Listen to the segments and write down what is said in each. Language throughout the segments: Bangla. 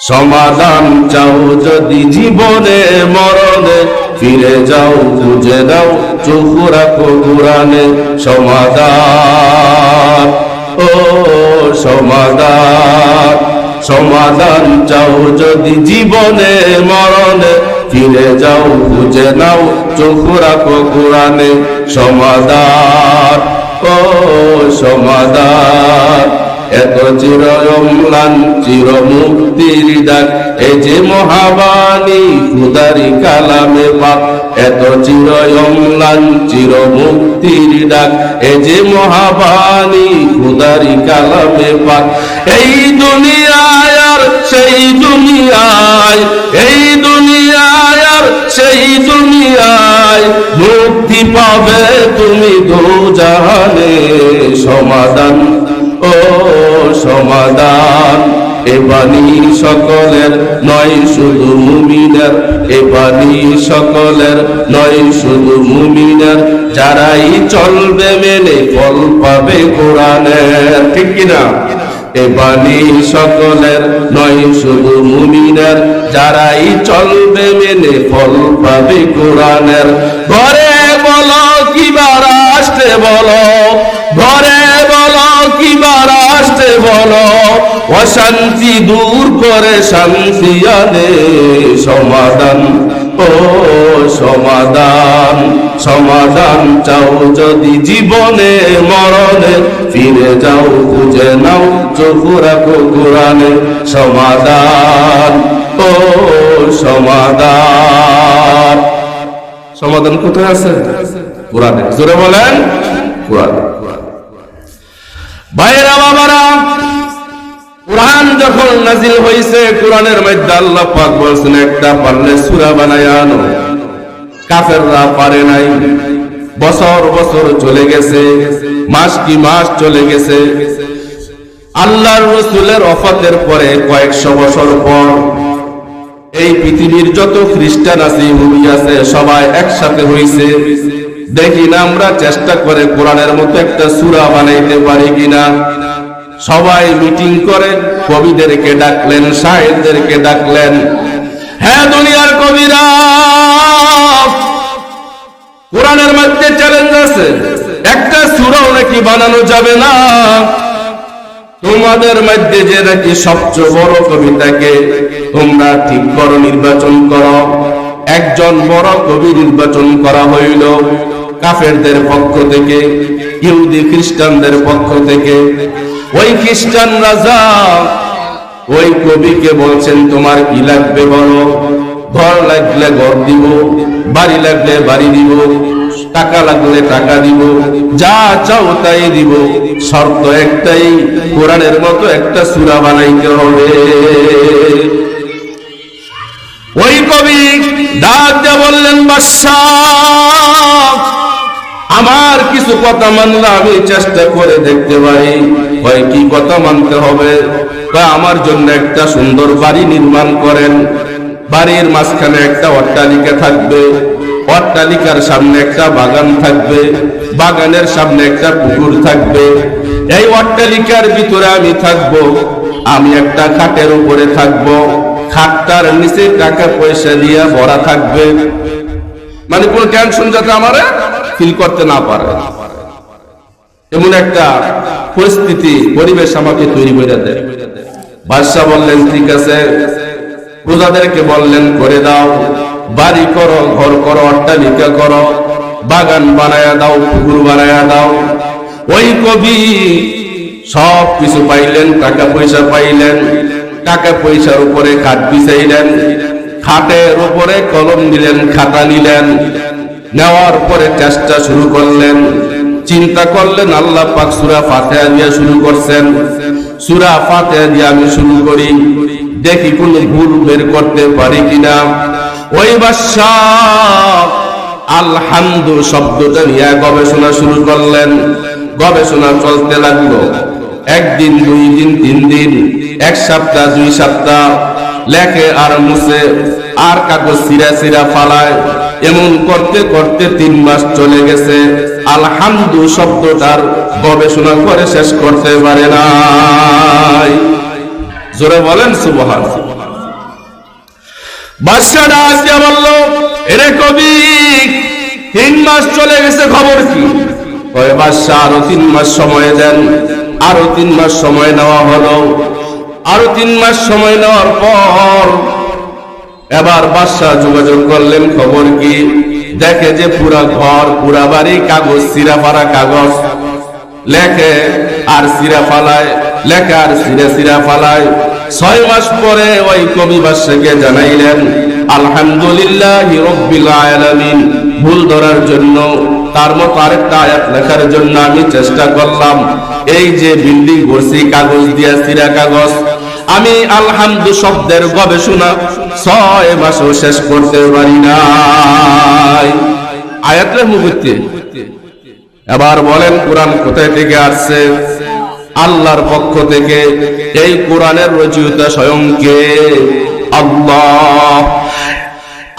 সমাধান চাও যদি জীবনে মরণে, ফিরে যাও, বুঝে দাও চোখ রাখো কোরআনে সমাধান। ও সমাধান সমাধান চাও যদি জীবনে মরণে, ফিরে যাও, বুঝে নাও, চোখ রাখো কোরআনে সমাধান। ও সমাধান এত চির অম্লান চির মুক্তির ডাক, এ যে মহাবাণী খুদারি কালামে পাক, এত চির অম্লান চির মুক্তির ডাক, এ যে মহাবাণী খুদারি কালামে পাক। এই দুনিয়ায় আর সেই দুনিয়ায়, এই দুনিয়ায় আর সেই দুনিয়ায় মুক্তি পাবে তুমি দু জাহানে সমাধান। ও সমাধান এ সকলের, নয় শুধু মুমিনের। এ সকলের, নয় শুধু মুমিনের। যারাই চলবে মেনে ফল পাবে কোরআনের। ঠিক কিনা? এ সকলের, নয় শুধু মুমিনের। যারাই চলবে মেনে ফল পাবে কোরআনের। ঘরে বলো কিবা রাষ্ট্রে বলো অশান্তি দূর করে শান্তি আনে। সমাধান, ও সমাধান সমাধান চাও যদি জীবনে মরণে। ফিরে যাও, খুঁজে নাও, চোখ রাখো কোরআনে। সমাধান, ও সমাধান। সমাধান কোথায় আছে? কোরআনে। জোরে বলেন, কোরআনে। ভাইরা বাবারা যখন নাজিল হয়েছে কোরআনের মধ্যে আল্লাহ পাক বলছেন, একটা পারলে সূরা বানায় আনো। কাফেররা পারে নাই। বছর বছর চলে গেছে, মাস কি মাস চলে গেছে। আল্লাহর রসুলের অফাতের পরে কয়েকশো বছর পর এই পৃথিবীর যত খ্রিস্টান আছে, ইহুদি আছে, সবাই একসাথে হইছে। দেখি না আমরা চেষ্টা করে কোরআনের মতো একটা সূরা বানাইতে পারি কিনা। সবাই মিটিং করে কবিদেরকে ডাকলেন শাহেরদেরকে ডাকলেন। হ্যাঁ দুনিয়ার কবিরা! কোরআনের মধ্যে চ্যালেঞ্জ আছে। একটা সুরাও নাকি বানানো যাবে না। তোমাদের মধ্যে যে নাকি সবচেয়ে বড় কবিতাকে তোমরা ঠিক করো, নির্বাচন করো। একজন বড় কবি নির্বাচন করা হইল কাফেরদের পক্ষ থেকে, ইহুদি খ্রিস্টানদের পক্ষ থেকে। ওই খ্রিস্টান রাজা, ওই কবিকে বলছেন, তোমার কি লাগবে বলো? ঘর লাগলে ঘর দিব, বাড়ি লাগলে বাড়ি দিব, টাকা লাগলে টাকা দিব, যা চাও তাই দিব। শর্ত একটাই, কোরআনের মতো একটা সুরা বানাইতে হবে। ওই কবি ডাক বললেন, বাদশাহ, আমার কিছু কথা মানলে আমি চেষ্টা করে দেখতে পারি কয় কি কথা মানতে হবে? আমার জন্য একটা সুন্দর বাড়ি নির্মাণ করেন। বাড়ির মাঝখানে একটা অট্টালিকা থাকবে। অট্টালিকার সামনে একটা বাগান থাকবে। বাগানের সামনে একটা পুকুর থাকবে। এই অট্টালিকার ভিতরে আমি থাকব। আমি একটা খাটের উপরে থাকব। খাটটার নিচে টাকা পয়সা দিয়ে ভরা থাকবে। মানে কোন টেনশন যাতে আমার ফিল করতে না পারে। এমন একটা পরিস্থিতি, পরিবেশ আমাকে তৈরি করে দেয়। বাদশাহ বললেন, ঠিক আছে। প্রজাদেরকে বললেন, করে দাও। বাড়ি করো, ঘর করো, অট্টালিকা করো, বাগান বানায়া দাও, পুকুর বানায়া দাও। ওই কবি সব কিছু পাইলেন, টাকা পয়সা পাইলেন, টাকা পয়সার উপরে খাট বিছাইলেন, খাটের উপরে কলম দিলেন, খাতা নিলেন, নেওয়ার পরে চেষ্টা শুরু করলেন। চিন্তা করলেন আল্লাহ পাক সুরা ফাতেহা দিয়া শুরু করছেন। সুরা ফাতেহা দিয়ে আমি শুরু করি। দেখি কোন ভুল বের করতে পারি কিনা। ওই বাদশাহ আলহামদু শব্দটা নিয়ে গবেষণা শুরু করলেন। গবেষণা চলতে লাগল। একদিন, দুই দিন, তিন দিন, এক সপ্তাহ, দুই সপ্তাহ লেখে আর মুছে, আর কাগজ সিরা সিরা ফালায়। এমন করতে করতে তিন মাস চলে গেছে। আলহামদু শব্দটার গবেষণা করে শেষ করতে পারে নাই। জোরে বলেন সুবহান। বাদশাহ ডাক বলল, এরে কবি, তিন মাস চলে গেছে, খবর কি? ওই বাদশাহ, আরও তিন মাস সময় দেন, আরও তিন মাস সময় নেওয়া হলো। আরও তিন মাস সময় নেওয়ার পর এবার বাদশাহ যোগাযোগ করলেন, খবর কি? দেখে যে পুরা ঘর, পুরা বাড়ি কাগজ সিরা পারা কাগজ। লেখে আর সিরা ফালায়, লেখে আর সিরা সিরা ফালায়। ছয় মাস পরে ওই কবি বাদশাকে জানাইলেন, আলহামদুলিল্লাহ রব্বিল আলামিন। ভুল ধরার জন্য, তার মতো আরেকটা আয়াত লেখার জন্য আমি চেষ্টা করলাম। এই যে বিল্ডিং করছি কাগজ দিয়া সিরা কাগজ আমি আলহামদু শব্দের গবেষণা ছয় মাসও শেষ করতে পারি নাই। আয়াতের মুখতে এবার বলেন, কোরআন কোথায় থেকে আসছে? আল্লাহর পক্ষ থেকে এই কোরআনের রচয়িতা স্বয়ং কে? আল্লাহ।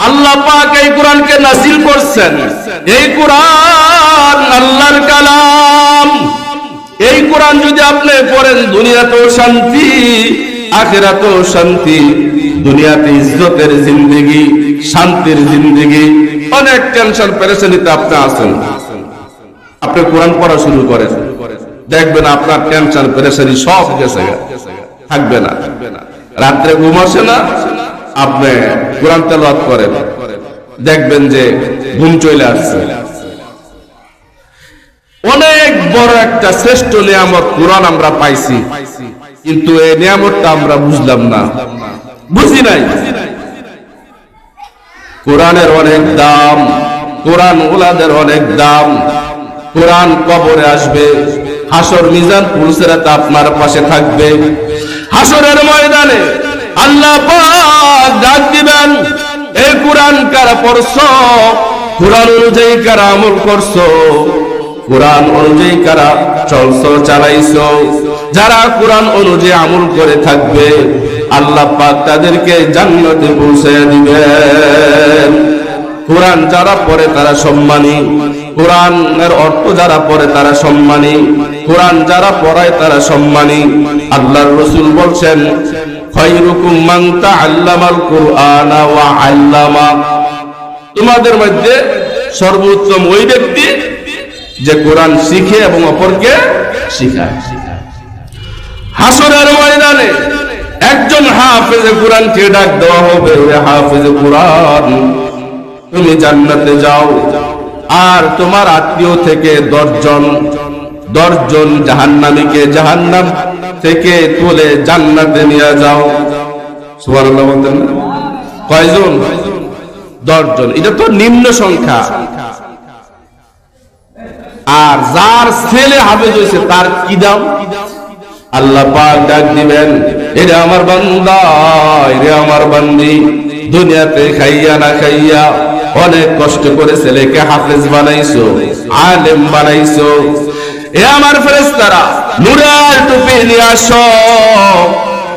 আল্লাহ পাক এই কোরআনকে নাসিল করছেন। এই কোরআন আল্লাহর কালাম। এই কোরআন যদি আপনি পড়েন, দুনিয়াতেও শান্তি। আখেরাতেও শান্তি, দুনিয়াতে ইজ্জতের জিন্দেগি, শান্তির জিন্দেগি। অনেক টেনশন, পেরেশানিতে আপনি আছেন। আপনি কোরআন পড়া শুরু করেন। দেখবেন আপনার টেনশন, পেরেশানি সব গেছে। থাকবে না। রাত্রে ঘুম আসে না, আপনি কোরআন তেলাওয়াত করেন। দেখবেন যে ঘুম চলে আসছে। অনেক বড় একটা শ্রেষ্ঠ নিয়ামত কোরআন আমরা পাইছি। কিন্তু এই নিয়ামতটা আমরা বুঝলাম না। বুঝি নাই? কোরআনের অনেক দাম, কোরআন ওলাদের অনেক দাম, কোরআন কবরে আসবে, হাসর মিজান পুলসেরাতে আপনার পাশে থাকবে। হাসরের ময়দানে আল্লাহ ডাক দিবেন এই কোরআন কারা পড়ছো? কোরআন অনুযায়ী কারা আমল করছ? কোরআন অনুযায়ী কারা চলছো চালাইছ যারা কোরআন অনুযায়ী আমল করে থাকবে, আল্লাহ পাক তাদেরকে জান্নাতে পৌঁছে দিবেন। কোরআন যারা পড়ে তারা সম্মানী। কোরআনের অর্থ যারা পড়ে তারা সম্মানী। কোরআন যারা পড়ায় তারা সম্মানী। আল্লাহর রসুল বলছেন খৈরুকুম মান তাআল্লামাল কুরআনা ওয়া আল্লামা। তোমাদের মধ্যে সর্বোত্তম ওই ব্যক্তি যে কোরআন শিখে এবং অপরকে শিখায়। হাসরের ময়দানে একজন হাফেজে কোরআনকে ডাক দেওয়া হবে হাফেজে কোরআন, তুমি জান্নাতে যাও। আর তোমার আত্মীয় থেকে দশজন দশজন জাহান্নামীকে জাহান্নাম থেকে তুলে জান্নাতে নিয়ে যাও। সুবহানাল্লাহ বলতেন? কয়জন? দশজন। এটা তো নিম্ন সংখ্যা। আর যার ছেলে হাফেজ হয়েছে, তার কি দাম? আল্লাহ পাক ডাক দিবেন এটা আমার বান্দা এটা আমার বান্দি, দুনিয়াতে খাইয়া না খাইয়া অনেক কষ্ট করে ছেলেকে হাফেজ বানাইছো, আলেম বানাইছো। এ আমার ফেরেশতারা, নূরের টুপি নিয়ে আসো,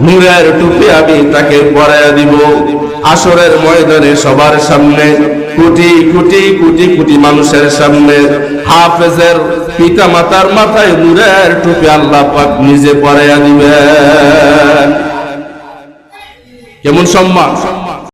নূরের টুপি আমি তাকে পরাইয়া দিব। আসরের ময়দানে সবার সামনে, কোটি কোটি কোটি কোটি মানুষের সামনে, হাফেজের পিতা মাতার মাথায় দূরের টুপি আল্লাহ পাক নিজে পরে আনিবেন কেমন সম্মান?